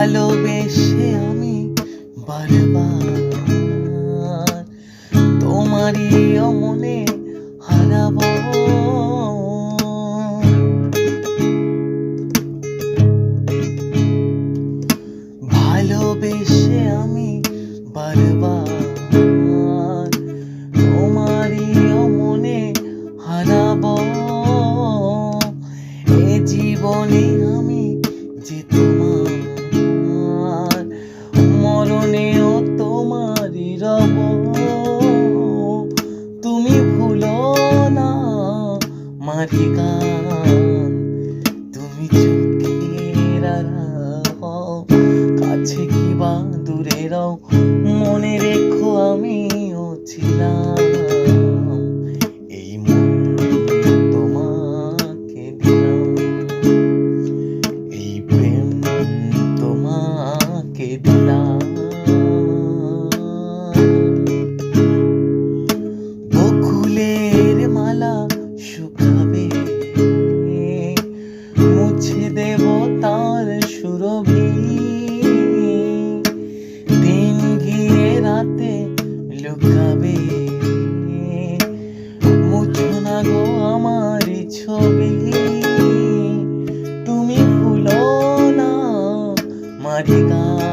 ভালোবেসে আমি বারবার তোমারই অমনে হারাব। ভালোবেসে আমি বারবার না মাঝি গান তুমি চোখের কাছে কিবা দূরে রাও মনে রেখে। যাবে মুছো না গো আমার ছবি। তুমি ভুলো না মারি গান